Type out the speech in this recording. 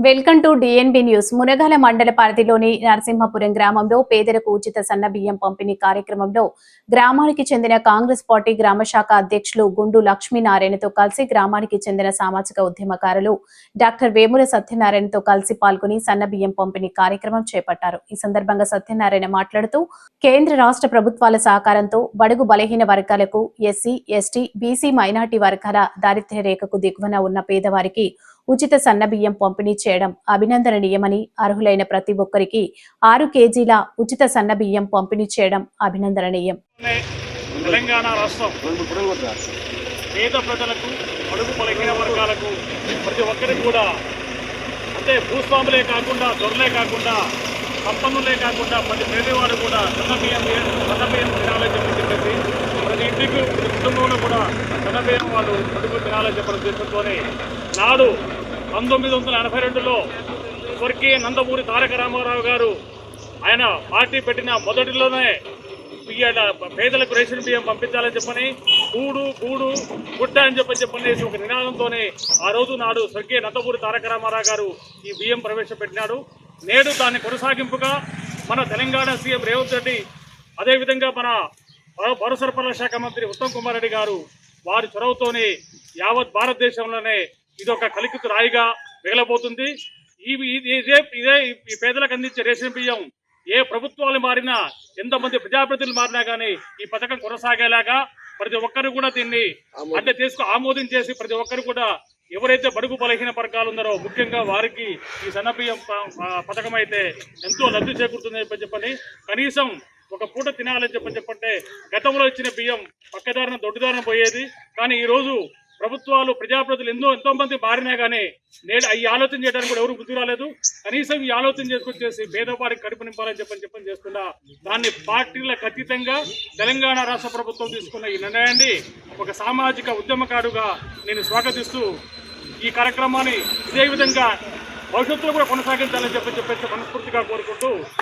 Welcome to DNB news Munagala మండల పరిధిలోని నరసింహపురం గ్రామంలో పేదలకు ఉచిత సన్న బియ్యం పంపిణీ కార్యక్రమంలో గ్రామానికి చెందిన కాంగ్రెస్ పార్టీ గ్రామ శాఖ అధ్యక్షులు గుండు లక్ష్మీనారాయణతో కలిసి గ్రామానికి చెందిన సామాజిక ఉద్యమకారులు డాక్టర్ వేముల సత్యనారాయణతో కలిసి పాల్గొని సన్న బియ్యం పంపిణీ కార్యక్రమం చేపట్టారు. ఈ సందర్భంగా సత్యనారాయణ మాట్లాడుతూ కేంద్ర రాష్ట్ర ప్రభుత్వాల సహకారంతో బడుగు బలహీన వర్గాలకు ఎస్సీ ఎస్టీ బీసీ మైనార్టీ వర్గాల దారిద్ర్య రేఖకు దిగువన ఉన్న పేదవారికి ఉచిత సన్నబియ్యం పంపిణీ చేయడం అభినందనీయమని అర్హులైన ప్రతి ఒక్కరికి ఆరు కేజీల ఉచిత సన్నబియ్యం పంపిణీ చేయడం అభినందనీయం తెలంగాణ రాష్ట్రం పేద ప్రజలకు అడుగు బలహీన వర్గాలకు ప్రతి ఒక్కరికి కూడా అంటే భూస్వాములే కాకుండా దొరలే కాకుండా సంపన్నులే కాకుండా ప్రతి పేదవాడు కూడా సన్నబియ్యం సన్నబియ్యం తినాలని చెప్పి చెప్పేసి ప్రతి ఇంటికి ప్రతి కుటుంబంలో కూడా సన్నబియ్యం వాళ్ళు అడుగు తినాలని చెప్పడం ఉద్దేశంతోనే నాడు పంతొమ్మిది వందల ఎనభై రెండులో స్వర్గీయ నందమూరి తారక రామారావు గారు ఆయన పార్టీ పెట్టిన మొదటిలోనే పేదలకు రేషన్ బియ్యం పంపించాలని చెప్పని కూడు కూడు గుడ్డ అని చెప్పని చెప్పనేసి ఒక నినాదంతోనే ఆ రోజు నాడు స్వర్గీయ నందమూరి తారక రామారావు గారు ఈ బియ్యం ప్రవేశపెట్టినాడు. నేడు దాన్ని కొనసాగింపుగా మన తెలంగాణ సీఎం రేవంత్ రెడ్డి అదేవిధంగా మన పౌర- పౌర సరఫరాల శాఖ మంత్రి ఉత్తమ్ కుమార్ రెడ్డి గారు వారి చొరవతోనే యావత్ భారతదేశంలోనే ఇది ఒక కలికితు రాయిగా మిగలబోతుంది. ఈ ఇది- ఇదే ఈ పేదలకు అందించే రేషన్ బియ్యం ఏ ప్రభుత్వాలు మారినా ఎంతమంది ప్రజాప్రతినిధులు మారినా కానీ ఈ పథకం కొనసాగేలాగా ప్రతి ఒక్కరు కూడా దీన్ని అంటే తీసుకు ఆమోదించేసి ప్రతి ఒక్కరు కూడా ఎవరైతే బడుగు బలహీన వర్గాలు ఉన్నారో ముఖ్యంగా వారికి ఈ సన్నబియ్యం పథకం అయితే ఎంతో లబ్ధి చేకూరుతుందని చెప్పని చెప్పని కనీసం ఒక పూట తినాలని చెప్పని చెప్పంటే గతంలో ఇచ్చిన బియ్యం పక్కదారిన దొడ్డిదారిన పోయేది. కానీ ఈ రోజు ప్రభుత్వాలు ప్రజాప్రతిలు ఎన్నో ఎంతో మంది మారినా కానీ నేడు ఈ ఆలోచన చేయడానికి కూడా ఎవరు గుర్తు రాలేదు. కనీసం ఈ ఆలోచన చేసుకొచ్చేసి పేదవాడికి కడుపు నింపాలని చెప్పని చెప్పని చేస్తున్నా దాన్ని పార్టీలకు అతీతంగా తెలంగాణ రాష్ట్ర ప్రభుత్వం తీసుకున్న ఈ నిర్ణయాన్ని ఒక సామాజిక ఉద్యమకారుగా నేను స్వాగతిస్తూ ఈ కార్యక్రమాన్ని ఇదే విధంగా భవిష్యత్తులో కూడా కొనసాగించాలని చెప్పి చెప్పేసి మనస్ఫూర్తిగా కోరుకుంటూ